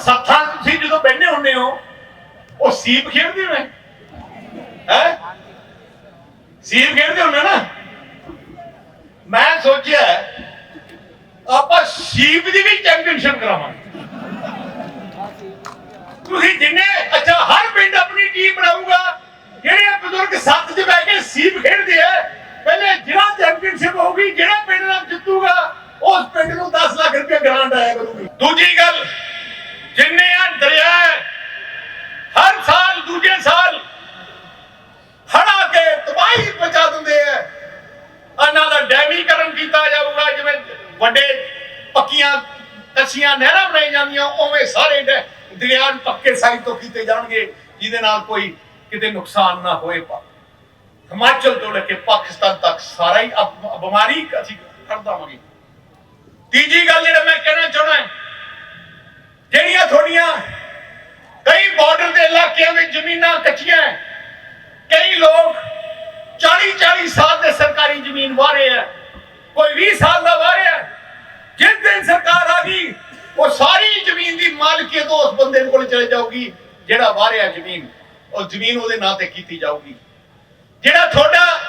ਸੱਥਾਂ ਤੁਸੀਂ ਜਦੋਂ ਬੈਠੇ ਹੁੰਦੇ ਹੋ, ਉਹ ਸੀਪ ਖੇਡਦੇ ਹੋ ਹੈ? ਸੀਪ ਖੇਡਦੇ ਹੁੰਦੇ ਨਾ। ਮੈਂ ਸੋਚਿਆ, ਆਪਾਂ ਸੀਪ ਦੀ ਵੀ ਚੈਂਪੀਅਨਸ਼ਿਪ ਕਰਾਵਾਂਗੇ। ਤੁਸੀਂ ਜਿੰਨੇ, ਅੱਛਾ, ਹਰ ਪਿੰਡ ਆਪਣੀ ਟੀਮ ਬਣਾਊਗਾ। ਜਿਹੜੇ ਬਜ਼ੁਰਗ ਸੱਤ 'ਚ ਬਹਿ ਕੇ ਸੀਪ ਖੇਡਦੇ ਆ, ਪਹਿਲੇ ਜਿਹੜਾ ਚੈਂਪੀਅਨਸ਼ਿਪ ਹੋਊਗੀ, ਜਿਹੜਾ ਪਿੰਡ ਨਾਲ ਜਿੱਤੂਗਾ, ਉਸ ਪਿੰਡ ਨੂੰ 10 ਲੱਖ ਰੁਪਏ ਗ੍ਰਾਂਟ ਆਇਆ ਕਰੂਗੀ। ਦੂਜੀ ਗੱਲ ਜਿੰਨੇ ਆ ਦਰਿਆ ਹੈ, ਹਰ ਸਾਲ ਦੂਜੇ ਸਾਲ ਹੜਾ ਕੇ ਤਬਾਹੀ ਪਹੁੰਚਾ ਦਿੰਦੇ ਆ ਇਹਨਾਂ ਦਾ ਡੈਮੀਕਰਨ ਕੀਤਾ ਜਾਊਗਾ, ਜਿਵੇਂ ਵੱਡੇ ਪੱਕੀਆਂ ਕੱਸੀਆਂ ਨਹਿਰਾਂ ਬਣਾਈ ਜਾਂਦੀਆਂ, ਉਵੇਂ ਸਾਰੇ ਦਰਿਆ ਪੱਕੇ ਸਾਈਡ ਤੋਂ ਕੀਤੇ ਜਾਣਗੇ, ਜਿਹਦੇ ਨਾਲ ਕੋਈ ਕਿਤੇ ਨੁਕਸਾਨ ਨਾ ਹੋਏ ਪਾ ਹਿਮਾਚਲ ਤੋਂ ਲੈ ਕੇ ਪਾਕਿਸਤਾਨ ਤੱਕ ਸਾਰਾ ਹੀ ਬਿਮਾਰੀ ਅਸੀਂ ਕਰ ਦੇਵਾਂਗੇ ਤੀਜੀ ਗੱਲ ਜਿਹੜਾ ਮੈਂ ਕਹਿਣਾ ਚਾਹਣਾ ਜਿਹੜੀਆਂ ਤੁਹਾਡੀਆਂ ਕਈ ਬਾਰਡਰ ਦੇ ਇਲਾਕਿਆਂ ਵਿੱਚ ਜ਼ਮੀਨਾਂ ਕੱਚੀਆਂ ਕਈ ਲੋਕ 40 40 ਸਾਲ ਦੇ ਸਰਕਾਰੀ ਜ਼ਮੀਨ ਵਾਰੇ ਕੋਈ 20 ਸਾਲ ਦਾ ਵਾਰੇ ਜਿਸ ਦਿਨ ਸਰਕਾਰ ਆ ਗਈ, ਉਹ ਸਾਰੀ ਜ਼ਮੀਨ ਦੀ ਮਾਲਕੀਅਤ ਉਸ ਬੰਦੇ ਕੋਲ ਚਲੇ ਜਾਊਗੀ, ਜਿਹੜਾ ਵਾਰਿਆ ਜ਼ਮੀਨ, ਉਹ ਜ਼ਮੀਨ ਉਹਦੇ ਨਾਂ ਤੇ ਕੀਤੀ ਜਾਊਗੀ। ਜਿਹੜਾ ਤੁਹਾਡਾ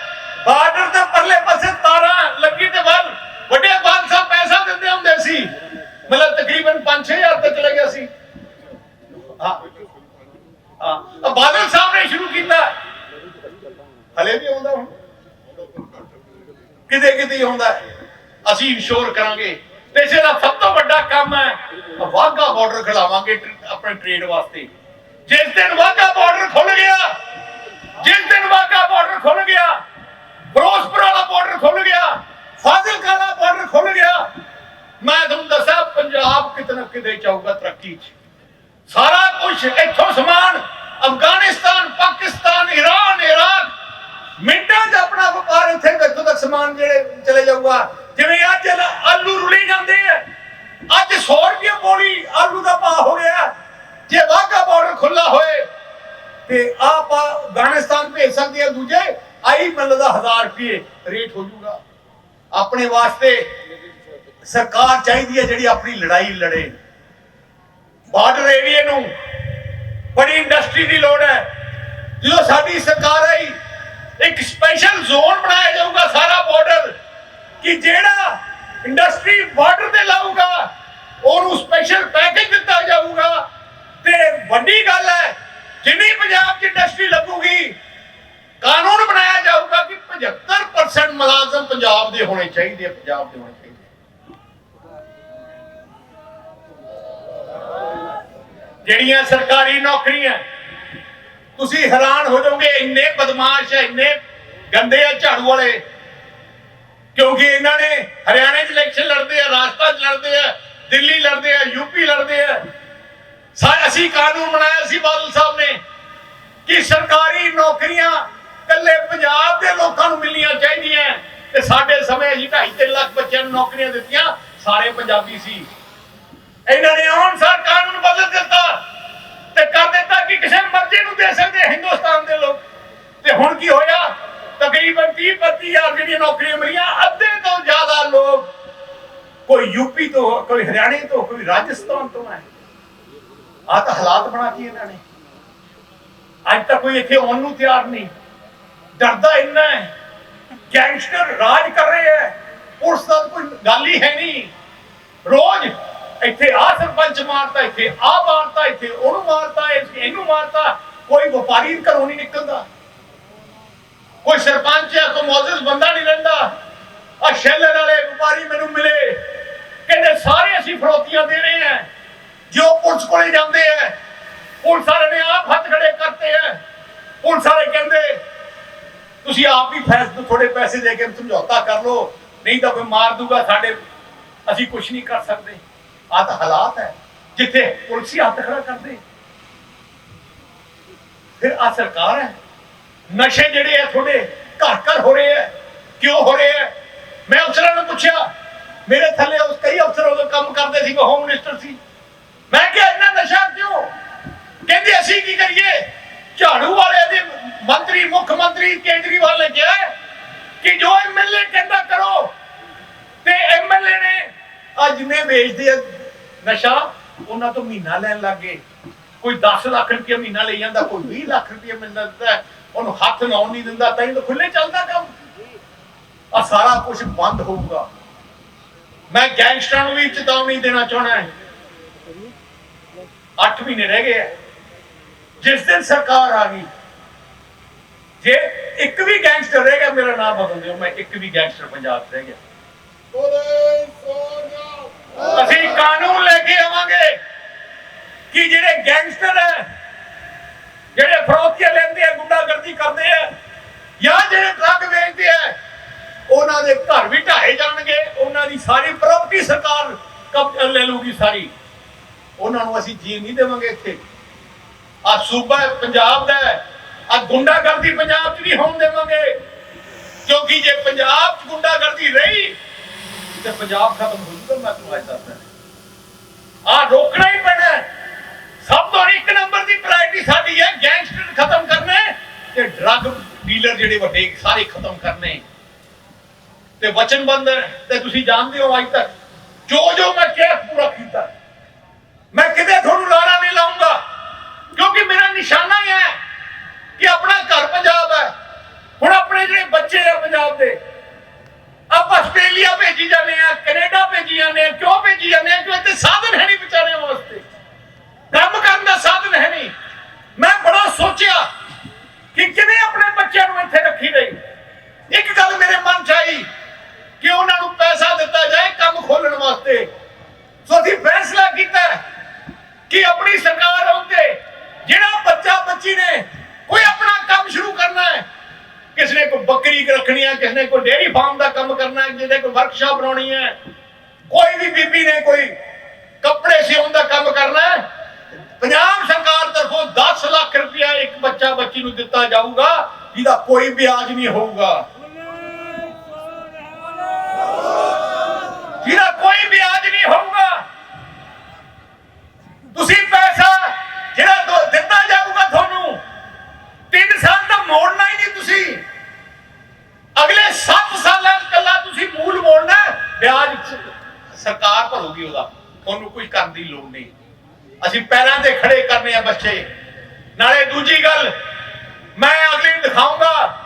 ਬਾਰਡਰ ਦੇ ਪਰਲੇ ਪਾਸੇ ਤਾਰਾਂ ਲੱਗੀ ਤੇ ਵੱਲ, ਵੱਡੇ ਬਾਦ ਸਾਹਿਬ ਪੈਸਾ ਦਿੰਦੇ ਹੁੰਦੇ ਸੀ। ਮਤਲਬ ਤਕਰੀਬਨ 5-6000 ਤੇ ਚਲੇ ਗਿਆ ਸੀ। ਹਾਂ। ਹਾਂ। ਬਾਦਲ ਸਾਹਿਬ ਨੇ ਸ਼ੁਰੂ ਕੀਤਾ। ਹਲੇ ਵੀ ਆਉਂਦਾ ਹੁਣ। ਕਿਤੇ ਕਿਤੇ ਹੀ ਅਸੀਂ ਇੰਸ਼ੋਰ ਕਰਾਂਗੇ। ਤੇ ਦਾ ਸਭ ਤੋਂ ਵੱਡਾ ਕੰਮ ਹੈ ਵਾਗਾ ਬਾਰਡਰ ਖਿਲਾਵਾਂਗੇ ਆਪਣੇ ਟ੍ਰੇਡ ਵਾਸਤੇ। ਜਿਸ ਦਿਨ ਵਾਗਾ ਬਾਰਡਰ ਖੁੱਲ ਗਿਆ, ਜਿਸ ਦਿਨ ਵਾਗਾ ਬਾਰਡਰ ਖੁੱਲ ਗਿਆ, ਫਿਰੋਜ਼ਪੁਰ ਵਾਲਾ ਬਾਰਡਰ ਖੁੱਲ ਗਿਆ, ਫਾਜ਼ਿਲਕਾ ਵਾਲਾ ਬਾਰਡਰ ਖੁੱਲ ਗਿਆ, ਮੈਂ ਤੁਹਾਨੂੰ ਦੱਸਾਂ, ਪੰਜਾਬ ਕਿਤੇ ਨਾ ਕਿਤੇ ਜਾਊਗਾ ਤਰੱਕੀ 'ਚ। ਸਾਰਾ ਕੁਝ ਇੱਥੋਂ ਸਮਾਨ, ਅਫਗਾਨਿਸਤਾਨ, ਪਾਕਿਸਤਾਨ ਈਰਾਨ ਇਰਾਕ ਮਿੰਟਾਂ 'ਚ ਆਪਣਾ ਵਪਾਰ ਇੱਥੇ ਇੱਥੋਂ ਤੱਕ ਸਮਾਨ ਜਿਹੜੇ ਚਲੇ ਜਾਊਗਾ। ਜਿਵੇਂ ਅੱਜ ਆਲੂ ਰੁਲੀ ਜਾਂਦੇ ਆ। ਅੱਜ 100 ਰੁਪਏ ਬੋਲੀ ਆਲੂ ਦਾ ਭਾਅ ਹੋ ਗਿਆ। ਜੇ ਵਾਗਾ ਬਾਰਡਰ ਖੁੱਲਾ ਹੋਏ, ਤੇ ਆਪ ਅਫਗਾਨਿਸਤਾਨ ਭੇਜ ਸਕਦੇ ਆ ਦੂਜੇ ਆਈ ਮਤਲਬ ਦਾ 1000 ਰੁਪਏ ਰੇਟ ਹੋ ਜਾਊਗਾ। ਆਪਣੇ ਵਾਸਤੇ ਸਰਕਾਰ ਚਾਹੀਦੀ ਹੈ ਜਿਹੜੀ ਆਪਣੀ ਲੜਾਈ ਲੜੇ। ਬਾਰਡਰ ਏਰੀਏ ਨੂੰ ਬੜੀ ਇੰਡਸਟਰੀ ਦੀ ਲੋੜ ਹੈ। ਜਦੋਂ ਸਾਡੀ ਸਰਕਾਰ ਆਈ ਇੱਕ ਸਪੈਸ਼ਲ ਜ਼ੋਨ ਬਣਾਇਆ ਜਾਊਗਾ ਸਾਰਾ ਬਾਰਡਰ ਕਿ ਜਿਹੜਾ ਇੰਡਸਟਰੀ ਬਾਰਡਰ ਤੇ ਲਾਊਗਾ, ਉਹਨੂੰ ਸਪੈਸ਼ਲ ਪੈਕੇਜ ਦਿੱਤਾ ਜਾਊਗਾ। ਤੇ ਵੱਡੀ ਗੱਲ ਹੈ, ਜਿੰਨੀ ਪੰਜਾਬ 'ਚ ਇੰਡਸਟਰੀ ਲੱਗੂਗੀ, ਕਾਨੂੰਨ ਬਣਾਇਆ ਜਾਊਗਾ ਕਿ 75% ਮੁਲਾਜ਼ਮ ਪੰਜਾਬ ਦੇ ਹੋਣੇ ਚਾਹੀਦੇ ਆ, ਪੰਜਾਬ ਦੇ ਹੋਣੇ ਚਾਹੀਦੇ ਜਿਹੜੀਆਂ ਸਰਕਾਰੀ ਨੌਕਰੀਆਂ ਤੁਸੀਂ ਹੈਰਾਨ ਹੋ ਜਾਓਗੇ, ਇੰਨੇ ਬਦਮਾਸ਼ ਹੈ ਇੰਨੇ ਗੰਦੇ ਆ ਝਾੜੂ ਵਾਲੇ। ਕਿਉਂਕਿ ਇਹਨਾਂ ਨੇ ਹਰਿਆਣੇ 'ਚ ਇਲੈਕਸ਼ਨ ਲੜਦੇ ਆ, ਰਾਜਸਥਾਨ 'ਚ ਲੜਦੇ ਆ, ਦਿੱਲੀ ਲੜਦੇ ਆ ਯੂਪੀ ਲੜਦੇ ਆ। ਸਾ, ਅਸੀਂ ਕਾਨੂੰਨ ਬਣਾਇਆ ਸੀ ਬਾਦਲ ਸਾਹਿਬ ਨੇ ਕਿ ਸਰਕਾਰੀ ਨੌਕਰੀਆਂ ਕੱਲੇ ਪੰਜਾਬ ਦੇ ਲੋਕਾਂ ਨੂੰ ਮਿਲਣੀਆਂ ਚਾਹੀਦੀਆਂ। ਤੇ ਸਾਡੇ ਸਮੇਂ ਅਸੀਂ 2.5 ਲੱਖ ਬੱਚਿਆਂ ਨੂੰ ਨੌਕਰੀਆਂ ਦਿੱਤੀਆਂ, ਸਾਰੇ ਪੰਜਾਬੀ ਸੀ। ਇਹਨਾਂ ਨੇ ਆਉਣ ਸਾਰ ਕਾਨੂੰਨ ਬਦਲ ਦਿੱਤਾ। ਤੇ ਕਰ ਦਿੱਤਾ ਕਿ ਕਿਸੇ ਮਰਜ਼ੀ ਨੂੰ ਦੇ ਸਕਦੇ ਹਿੰਦੁਸਤਾਨ ਦੇ ਲੋਕ? ਤੇ ਹੁਣ ਕੀ ਹੋਇਆ? ਤਕਰੀਬਨ 30 ਹਜ਼ਾਰ ਜਿਹੜੀਆਂ ਨੌਕਰੀਆਂ ਮਿਲੀਆਂ, ਅੱਧੇ ਤੋਂ ਜ਼ਿਆਦਾ ਲੋਕ ਕੋਈ ਯੂਪੀ ਤੋਂ, ਕੋਈ ਹਰਿਆਣੇ ਤੋਂ, ਕੋਈ ਰਾਜਸਥਾਨ ਤੋਂ ਹੈ ਆ ਤਾਂ ਹਾਲਾਤ ਬਣਾ ਕੇ ਇਹਨਾਂ ਨੇ। ਅੱਜ ਤੱਕ ਕੋਈ ਇੱਥੇ ਆਉਣ ਨੂੰ ਤਿਆਰ ਨਹੀਂ। ਡਰਦਾ ਇੰਨਾ ਹੈ। ਗੈਂਗਸਟਰ ਰਾਜ ਕਰ ਰਹੇ ਹੈ। ਪੁਲਿਸ ਦਾ ਕੋਈ ਗੱਲ ਹੀ ਹੈ ਨਹੀਂ। ਰੋਜ਼ ਇੱਥੇ ਆ ਸਰਪੰਚ ਮਾਰਤਾ, ਇੱਥੇ ਆ ਮਾਰਤਾ, ਇੱਥੇ ਉਹਨੂੰ ਮਾਰਤਾ ਇਸ- ਇਹਨੂੰ ਮਾਰਤਾ, ਕੋਈ ਵਪਾਰੀ ਘਰੋਂ ਨਹੀਂ ਨਿਕਲਦਾ। ਕੋਈ ਸਰਪੰਚ ਜਾਂ ਕੋਈ ਮੌਜੂਦ ਬੰਦਾ ਨਹੀਂ ਰਹਿੰਦਾ। ਆ ਸ਼ੈਲਰ ਵਾਲੇ ਵਪਾਰੀ ਮੈਨੂੰ ਮਿਲੇ। ਕਹਿੰਦੇ, ਸਾਰੇ ਅਸੀਂ ਫਰੋਤੀਆਂ ਦੇ ਰਹੇ ਹਾਂ। ਜੋ ਪੁਲਿਸ ਕੋਲੇ ਜਾਂਦੇ ਆ, ਪੁਲਿਸ ਵਾਲੇ ਨੇ ਆਪ ਹੱਥ ਖੜੇ ਕਰਤੇ ਆ। ਪੁਲਿਸ ਵਾਲੇ ਕਹਿੰਦੇ, ਤੁਸੀਂ ਆਪ ਹੀ ਫੈਸਲੇ ਥੋੜੇ ਪੈਸੇ ਦੇ ਕੇ ਸਮਝੌਤਾ ਕਰ ਲਓ, ਨਹੀਂ ਤਾਂ ਕੋਈ ਮਾਰ ਦੂਗਾ ਸਾਡੇ, ਅਸੀਂ ਕੁਝ ਨਹੀਂ ਕਰ ਸਕਦੇ। ਆ ਤਾਂ ਹਾਲਾਤ ਹੈ, ਜਿੱਥੇ ਪੁਲਿਸ ਹੀ ਹੱਥ ਖੜਾ ਕਰਦੇ। ਫਿਰ ਆ ਸਰਕਾਰ ਹੈ, ਨਸ਼ੇ ਜਿਹੜੇ ਆ ਤੁਹਾਡੇ ਘਰ ਘਰ ਹੋ ਰਹੇ ਆ ਕਿਉਂ ਹੋ ਰਹੇ ਆ ਮੈਂ ਅਫਸਰਾਂ ਨੂੰ ਪੁੱਛਿਆ, ਮੇਰੇ ਥੱਲੇ ਉਸ ਕਈ ਅਫਸਰ ਉਦੋਂ ਕੰਮ ਕਰਦੇ ਸੀ ਮੈਂ ਹੋਮ ਮਿਨਿਸਟਰ ਸੀ। ਮੈਂ ਕਿਹਾ, ਇੰਨਾ ਨਸ਼ਾ ਕਿਉਂ? ਕਹਿੰਦੇ, ਅਸੀਂ ਕੀ ਕਰੀਏ? ਝਾੜੂ ਵਾਲੇ ਦੇ ਮੰਤਰੀ, ਮੁੱਖ ਮੰਤਰੀ ਕੇਜਰੀਵਾਲ ਨੇ ਕਿਹਾ ਕਿ ਜੋ ਐਮਐਲਏ ਕਹਿੰਦਾ ਕਰੋ, ਤੇ ਐਮਐਲਏ ਨੇ ਅੱਜ ਨੇ ਵੇਚਦੇ ਆ ਨਸ਼ਾ, ਉਹਨਾਂ ਤੋਂ ਮਹੀਨਾ ਲੈਣ ਲੱਗੇ ਕੋਈ 10 ਲੱਖ ਰੁਪਏ ਮਹੀਨਾ ਲਈ ਜਾਂਦਾ, ਕੋਈ 20 ਲੱਖ ਰੁਪਏ ਮਿਲਦਾ ਦਿੰਦਾ ਉਹਨੂੰ ਹੱਥ ਲਾਉਣ ਨਹੀਂ ਦਿੰਦਾ, ਤਾਂ ਇਹ ਖੁੱਲੇ ਚੱਲਦਾ ਕੰਮ। ਆ ਸਾਰਾ ਕੁਝ ਬੰਦ ਹੋਊਗਾ। ਮੈਂ ਗੈਂਗਸਟਰਾਂ ਨੂੰ ਵੀ ਚੇਤਾਵਨੀ ਦੇਣਾ ਚਾਹਣਾ ਹੈ। 8 ਮਹੀਨੇ ਰਹਿ ਗਏ ਜਿਸ ਦਿਨ ਸਰਕਾਰ ਆ ਗਈ, ਜੇ ਇੱਕ ਵੀ ਗੈਂਗਸਟਰ ਰਹਿ ਗਿਆ, ਮੇਰਾ ਨਾਮ ਬਦਲ ਦਿਓ। ਮੈਂ ਇੱਕ ਵੀ ਗੈਂਗਸਟਰ ਪੰਜਾਬ 'ਚ ਰਹਿ ਗਿਆ। ਅਸੀਂ ਕਾਨੂੰਨ ਲੈ ਕੇ ਆਵਾਂਗੇ ਕਿ ਜਿਹੜੇ ਗੈਂਗਸਟਰ ਹੈ, ਜਿਹੜੇ ਫਰੋਤੀਆਂ ਲੈਂਦੇ ਆ, ਗੁੰਡਾਗਰਦੀ ਕਰਦੇ ਆ, ਜਾਂ ਜਿਹੜੇ ਡਰੱਗ ਵੇਚਦੇ ਆ, ਉਹਨਾਂ ਦੇ ਘਰ ਵੀ ਢਾਏ ਜਾਣਗੇ, ਉਹਨਾਂ ਦੀ ਸਾਰੀ ਪ੍ਰਾਪਰਟੀ ਸਰਕਾਰ ਕਬਜ਼ਾ ਲੈ ਲੂਗੀ ਸਾਰੀ। ਉਹਨਾਂ ਨੂੰ ਅਸੀਂ ਜੀਣ ਨਹੀਂ ਦੇਵਾਂਗੇ ਇੱਥੇ। ਆ ਸੂਬਾ ਪੰਜਾਬ ਦਾ ਆ ਗੁੰਡਾਗਰਦੀ ਪੰਜਾਬ 'ਚ ਨਹੀਂ ਹੋਣ ਦੇਵਾਂਗੇ। ਕਿਉਂਕਿ ਜੇ ਪੰਜਾਬ 'ਚ ਗੁੰਡਾਗਰਦੀ ਰਹੀ ਤੇ ਪੰਜਾਬ ਖਤਮ ਹੋ ਜੂਗਾ, ਮੈਂ ਤੁਹਾਨੂੰ ਅੱਜ ਦੱਸਦਾ। ਆ ਰੋਕਣਾ ਹੀ ਪੈਣਾ ਸਭ ਤੋਂ ਇੱਕ ਨੰਬਰ ਦੀ ਪ੍ਰਾਇੋਰਟੀ ਸਾਡੀ ਹੈ ਗੈਂਗਸਟਰ ਖਤਮ ਕਰਨੇ ਤੇ ਡਰੱਗ ਡੀਲਰ ਜਿਹੜੇ ਵੱਡੇ, ਸਾਰੇ ਖਤਮ ਕਰਨੇ ਤੇ ਵਚਨਬੰਦ ਤੇ ਤੁਸੀਂ ਜਾਣਦੇ ਹੋ ਅੱਜ ਤੱਕ, ਜੋ ਜੋ ਮੈਂ ਕਿਹਾ ਪੂਰਾ ਕੀਤਾ। ਮੈਂ ਕਿਤੇ ਤੁਹਾਨੂੰ ਲਾਰਾ ਨਹੀਂ ਲਾਉਂਗਾ ਕਿਉਂਕਿ ਮੇਰਾ ਨਿਸ਼ਾਨਾ ਹੀ ਹੈ ਕਿ ਆਪਣਾ ਘਰ ਪੰਜਾਬ ਹੈ। ਹੁਣ ਆਪਣੇ ਜਿਹੜੇ ਬੱਚੇ ਆ ਪੰਜਾਬ ਦੇ ਆਪਾਂ ਆਸਟ੍ਰੇਲੀਆ ਭੇਜੀ ਜਾਂਦੇ ਆ ਕੈਨੇਡਾ ਭੇਜੀ ਜਾਂਦੇ ਆ ਕਿਉਂ ਭੇਜੀ ਜਾਂਦੇ ਆ ਕਿ ਇੱਥੇ ਸਾਧਨ ਹੈ ਨਹੀਂ ਵਿਚਾਰਿਆਂ ਵਾਸਤੇ? ਕੰਮ ਕਰਨ ਦਾ ਸਾਧਨ ਹੈ ਨਹੀਂ ਮੈਂ ਬੜਾ ਸੋਚਿਆ ਕਿ ਕਿਵੇਂ ਆਪਣੇ ਬੱਚਿਆਂ ਨੂੰ ਇੱਥੇ ਰੱਖੀ ਨਹੀਂ ਇੱਕ ਗੱਲ ਮੇਰੇ ਮਨ ਚ ਆਈ ਕਿ ਉਹਨਾਂ ਨੂੰ ਪੈਸਾ ਦਿੱਤਾ ਜਾਏ ਕੰਮ ਖੋਲਣ ਵਾਸਤੇ ਸੋ ਅਸੀਂ ਫੈਸਲਾ ਕੀਤਾ ਕਿ ਆਪਣੀ ਸਰਕਾਰ ਆਉਂਦੇ ਜਿਹੜਾ ਬੱਚਾ ਬੱਚੀ ਨੇ ਕੋਈ ਆਪਣਾ ਕੰਮ ਸ਼ੁਰੂ ਕਰਨਾ ਹੈ ਕਿਸ ਨੇ ਕੋਈ ਬੱਕਰੀ ਰੱਖਣੀ ਹੈ ਕਿਸ ਨੇ ਕੋਈ ਡੇਅਰੀ ਫਾਰਮ ਦਾ ਕੰਮ ਕਰਨਾ ਕੋਈ ਵਰਕਸ਼ਾਪ ਬਣਾਉਣੀ ਹੈ? ਕੋਈ ਵੀ ਬੀਬੀ ਨੇ ਕੋਈ ਕੱਪੜੇ ਸਿਉਣ ਦਾ ਕੰਮ ਕਰਨਾ ਹੈ? ਪੰਜਾਬ ਸਰਕਾਰ ਤਰਫੋਂ 10 ਲੱਖ ਰੁਪਇਆ ਇੱਕ ਬੱਚਾ ਬੱਚੀ ਨੂੰ ਦਿੱਤਾ ਜਾਊਗਾ, ਜਿਹਦਾ ਕੋਈ ਵਿਆਜ ਨਹੀਂ ਹੋਊਗਾ। ਜਿਹਦਾ ਕੋਈ ਵਿਆਜ ਨਹੀਂ ਹੋਊਗਾ। ਤੁਸੀਂ ਪੈਸਾ ਜਿਹੜਾ ਦਿੱਤਾ ਜਾਊਗਾ ਤੁਹਾਨੂੰ 3 ਸਾਲ ਤਾਂ ਮੋੜਨਾ ਹੀ ਨਹੀਂ ਤੁਸੀਂ ਅਗਲੇ 7 ਸਾਲਾਂ ਚ ਕੱਲਾ ਤੁਸੀਂ ਮੂਲ ਮੋੜਨਾ ਹੈ, ਵਿਆਜ ਸ- ਸਰਕਾਰ ਭਰੂਗੀ ਉਹਦਾ ਤੁਹਾਨੂੰ ਕੁਝ ਕਰਨ ਦੀ ਲੋੜ ਨਹੀਂ। ਅਸੀਂ ਪੈਰਾਂ ਤੇ ਖੜੇ ਕਰਨੇ ਆ ਬੱਚੇ। ਨਾਲੇ ਦੂਜੀ ਗੱਲ, ਮੈਂ ਅਗਲੇ ਨੂੰ ਦਿਖਾਊਂਗਾ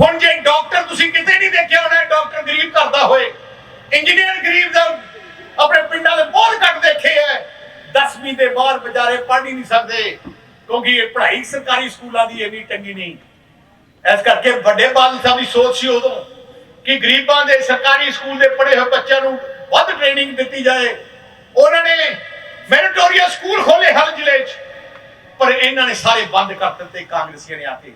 ਹੁਣ ਜੇ ਡਾਕਟਰ ਤੁਸੀਂ ਕਿਤੇ ਨਹੀਂ ਦੇਖਿਆ ਹੋਣਾ, ਡਾਕਟਰ ਗਰੀਬ ਘਰ ਹੋਏ, ਇੰਜੀਨੀਅਰ ਗਰੀਬ ਦਾ ਆਪਣੇ ਪਿੰਡਾਂ ਦੇ ਬਹੁਤ ਘੱਟ ਦੇਖੇ ਐ 10ਵੀਂ ਦੇ ਬਾਹਰ ਵਿਚਾਰੇ ਪੜ੍ਹ ਹੀ ਨਹੀਂ ਸਕਦੇ, ਕਿਉਂਕਿ ਇਹ ਪੜ੍ਹਾਈ ਸਰਕਾਰੀ ਸਕੂਲਾਂ ਦੀ ਇੰਨੀ ਚੰਗੀ ਨਹੀਂ। ਇਸ ਕਰਕੇ ਵੱਡੇ ਬਾਦਲ ਸਾਹਿਬ ਦੀ ਸੋਚ ਸੀ ਉਦੋਂ ਕਿ ਗਰੀਬਾਂ ਦੇ ਸਰਕਾਰੀ ਸਕੂਲ ਦੇ ਪੜ੍ਹੇ ਹੋਏ ਬੱਚਿਆਂ ਨੂੰ ਵੱਧ ਟ੍ਰੇਨਿੰਗ ਦਿੱਤੀ ਜਾਏ। ਉਹਨਾਂ ਨੇ ਮੈਰੀਟੋਰੀਅਸ ਸਕੂਲ ਖੋਲੇ ਹਰ ਜ਼ਿਲ੍ਹੇ 'ਚ, ਪਰ ਇਹਨਾਂ ਨੇ ਸਾਰੇ ਬੰਦ ਕਰ ਦਿੱਤੇ ਕਾਂਗਰਸੀਆਂ ਨੇ ਆ ਕੇ।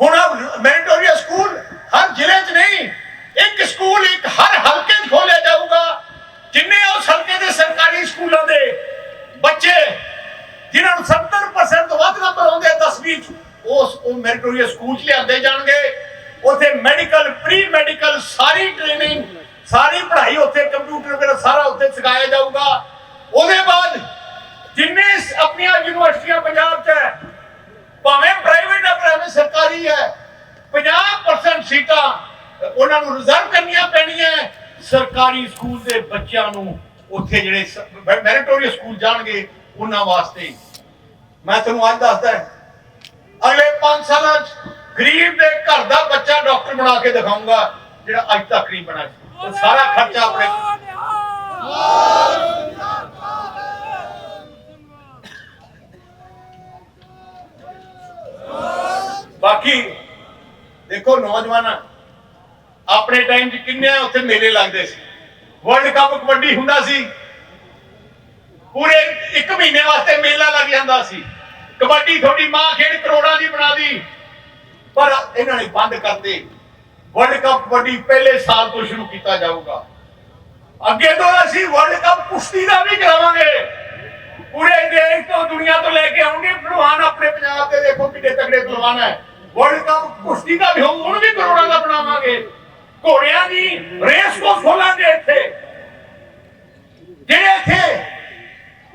ਹੁਣ ਮੈਰੀਟੋਰੀਅਸ ਸਕੂਲ ਹਰ ਜ਼ਿਲ੍ਹੇ 'ਚ ਨਹੀਂ, ਇੱਕ ਸਕੂਲ ਇੱਕ ਹਰ ਹਲਕੇ 'ਚ ਖੋਲਿਆ ਜਾਊਗਾ, ਜਿੰਨੇ ਉਸ ਹਲਕੇ ਦੇ ਸਰਕਾਰੀ ਸਕੂਲਾਂ ਦੇ ਬੱਚੇ, ਜਿਨ੍ਹਾਂ ਨੂੰ 70% ਤੋਂ ਵੱਧ ਨੰਬਰ ਆਉਂਦੇ ਆ 10ਵੀਂ 'ਚ, ਉਸ ਉਹ ਮੈਰੀਟੋਰੀਅਸ ਸਕੂਲ 'ਚ ਲਿਆਂਦੇ ਜਾਣਗੇ। ਉੱਥੇ ਮੈਡੀਕਲ ਪ੍ਰੀ ਮੈਡੀਕਲ ਸਾਰੀ ਟ੍ਰੇਨਿੰਗ ਸਾਰੀ ਪੜ੍ਹਾਈ ਉੱਥੇ ਕੰਪਿਊਟਰ ਵਗੈਰਾ ਸਾਰਾ ਉੱਥੇ ਸਿਖਾਇਆ ਜਾਊਗਾ। ਉਹਦੇ ਬਾਅਦ ਜਿੰਨੇ ਆਪਣੀਆਂ ਯੂਨੀਵਰਸਿਟੀਆਂ ਪੰਜਾਬ 'ਚ ਹੈ, ਭਾਵੇਂ ਪ੍ਰਾਈਵੇਟ ਹੈ, ਭਾਵੇਂ ਸਰਕਾਰੀ ਹੈ 50% ਸੀਟਾਂ ਉਹਨਾਂ ਨੂੰ ਰਿਜ਼ਰਵ ਕਰਨੀਆਂ ਪੈਣੀਆਂ ਸਰਕਾਰੀ ਸਕੂਲ ਦੇ ਬੱਚਿਆਂ ਨੂੰ ਉੱਥੇ ਜਿਹੜੇ ਮੈਰੀਟੋਰੀਅਸ ਸਕੂਲ ਜਾਣਗੇ ਉਹਨਾਂ ਵਾਸਤੇ। ਮੈਂ ਤੁਹਾਨੂੰ ਅੱਜ ਦੱਸਦਾ ਅਗਲੇ 5 ਸਾਲਾਂ 'ਚ ਗਰੀਬ ਦੇ ਘਰ ਦਾ ਬੱਚਾ ਡਾਕਟਰ ਬਣਾ ਕੇ ਦਿਖਾਊਂਗਾ, ਜਿਹੜਾ ਅੱਜ ਤੱਕ ਨਹੀਂ ਬਣਾ ਉਹ ਸਾਰਾ ਖਰਚਾ ਆਪਣੇ ਬਾਕੀ ਦੇਖੋ ਨੌਜਵਾਨ, ਆਪਣੇ ਟਾਈਮ 'ਚ ਕਿੰਨੇ ਉੱਥੇ ਮੇਲੇ ਲੱਗਦੇ ਸੀ। ਵਰਲਡ ਕੱਪ ਕਬੱਡੀ ਹੁੰਦਾ ਸੀ। ਪੂਰੇ 1 ਮਹੀਨੇ ਵਾਸਤੇ ਮੇਲਾ ਲੱਗ ਜਾਂਦਾ ਸੀ। ਕਬੱਡੀ ਤੁਹਾਡੀ ਮਾਂ ਖੇਡ ਕਰੋੜਾਂ ਦੀ ਬਣਾ ਦੀ, ਪਰ ਇਹਨਾਂ ਨੇ ਬੰਦ ਕਰਤੇ। ਵਰਲਡ ਕੱਪ ਕਬੱਡੀ ਪਹਿਲੇ ਸਾਲ ਤੋਂ ਸ਼ੁਰੂ ਕੀਤਾ ਜਾਊਗਾ। ਅੱਗੇ ਤੋਂ ਅਸੀਂ ਵਰਲਡ ਕੱਪ ਕੁਸ਼ਤੀ ਦਾ ਵੀ ਕਰਾਵਾਂਗੇ। ਪੂਰੇ ਦੇਸ਼ ਤੋਂ, ਦੁਨੀਆ ਤੋਂ ਲੈ ਕੇ ਆਉਂਗੇ ਪਹਿਲਵਾਨ ਆਪਣੇ ਪੰਜਾਬ ਦੇ ਦੇਖੋ ਕਿੰਨੇ ਤਗੜੇ ਪਹਿਲਵਾਨ ਹੈ। ਵਰਲਡ ਕੱਪ ਕੁਸ਼ਤੀ ਦਾ ਵੀ ਹੋਊ ਉਹਨੂੰ ਵੀ ਕਰੋੜਾਂ ਦਾ ਬਣਾਵਾਂਗੇ। ਘੋੜਿਆਂ ਦੀ ਰੇਸ ਕੋ ਖੋਲਾਂਗੇ ਇੱਥੇ। ਜਿਹੜੇ ਇੱਥੇ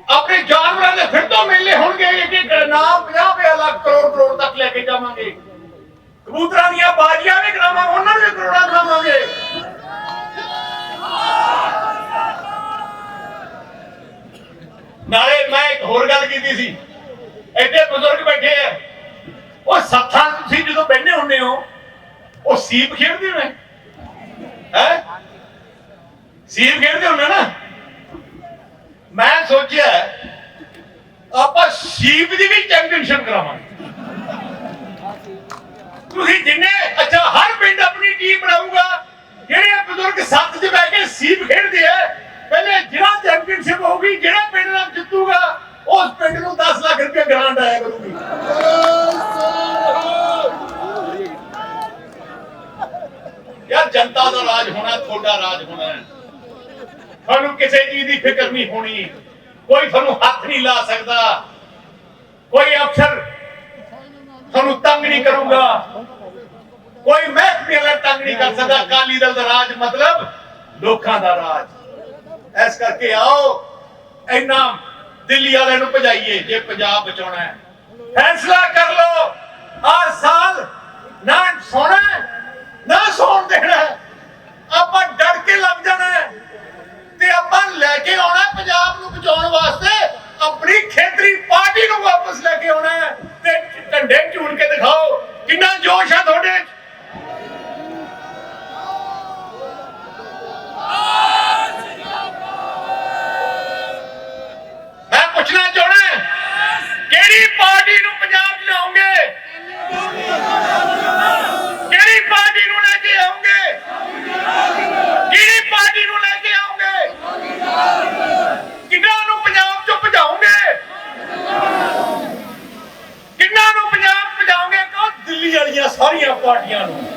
ਆਪਣੇ ਜਾਨਵਰਾਂ ਦੇ ਫਿਰ ਤੋਂ ਮੇਲੇ ਹੋਣਗੇ ਇੱਕ ਇੱਕ ਨਾਮ 50 ਲੱਖ ਕਰੋੜ ਕਰੋੜ ਤੱਕ ਲੈ ਕੇ ਜਾਵਾਂਗੇ। ਕਬੂਤਰਾਂ ਦੀਆਂ ਬਾਜ਼ੀਆਂ ਵੀ ਕਰਾਵਾਂ ਉਹਨਾਂ ਨੂੰ ਕਰੋੜਾਂ ਕਰਾਵਾਂਗੇ ਨਾਲੇ ਮੈਂ ਇੱਕ ਹੋਰ ਗੱਲ ਕੀਤੀ ਸੀ। ਐਡੇ ਬਜ਼ੁਰਗ ਬੈਠੇ ਆ। ਉਹ ਸੱਥਾਂ ਤੁਸੀਂ ਜਦੋਂ ਬੈਠੇ ਹੁੰਦੇ ਹੋ, ਉਹ ਸੀਪ ਖੇਡਦੇ ਨੇ ਹੈ? ਸੀਪ ਖੇਡਦੇ ਹੁੰਦੇ ਨਾ? ਮੈਂ ਸੋਚਿਆ, ਆਪਾਂ ਸੀਪ ਦੀ ਵੀ ਚੈਂਪੀਅਨਸ਼ਿਪ ਕਰਾਵਾਂਗੇ। ਤੁਸੀਂ ਜਿੰਨੇ, ਅੱਛਾ, ਹਰ ਪਿੰਡ ਆਪਣੀ ਟੀਮ ਬਣਾਊਗਾ। ਜਿਹੜੇ ਬਜ਼ੁਰਗ ਸੱਤ 'ਚ ਬਹਿ ਕੇ ਸੀਪ ਖੇਡਦੇ ਆ, ਪਹਿਲੇ ਜਿਹੜਾ ਚੈਂਪੀਅਨਸ਼ਿਪ ਹੋਊਗੀ, ਜਿਹੜਾ ਪਿੰਡ ਨਾਲ ਜਿੱਤੂਗਾ, ਉਸ ਪਿੰਡ ਨੂੰ 10 ਲੱਖ ਰੁਪਏ ਗ੍ਰਾਂਟ ਆਇਆ ਕਰੂਗੀ। ਯਾਰ, ਜਨਤਾ ਦਾ ਰਾਜ ਹੋਣਾ, ਤੁਹਾਡਾ ਰਾਜ ਹੋਣਾ ਹੈ। ਤੁਹਾਨੂੰ ਕਿਸੇ ਚੀਜ਼ ਦੀ ਫਿਕਰ ਨਹੀਂ ਹੋਣੀ। ਕੋਈ ਤੁਹਾਨੂੰ ਹੱਥ ਨਹੀਂ ਲਾ ਸਕਦਾ। ਕੋਈ ਅਫਸਰ ਤੁਹਾਨੂੰ ਤੰਗ ਨਹੀਂ ਕਰੂਗਾ। ਕੋਈ ਮਹਿਕਮੇ ਵਾਲਾ ਤੰਗ ਨਹੀਂ ਕਰ ਸਕਦਾ। ਅਕਾਲੀ ਦਲ ਦਾ ਰਾਜ ਮਤਲਬ ਲੋਕਾਂ ਦਾ ਰਾਜ। ਇਸ ਕਰਕੇ ਆਓ, ਇੰਨਾ ਦਿੱਲੀ ਵਾਲਿਆਂ ਨੂੰ ਭਜਾਈਏ, ਜੇ ਪੰਜਾਬ ਬਚਾਉਣਾ ਹੈ। ਫੈਸਲਾ ਕਰ ਲਓ। ਆਹ ਸਾਲ ਨਾ ਸੋਣਾ ਨਾ ਸੌਣ ਦੇਣਾ காட்டியானும்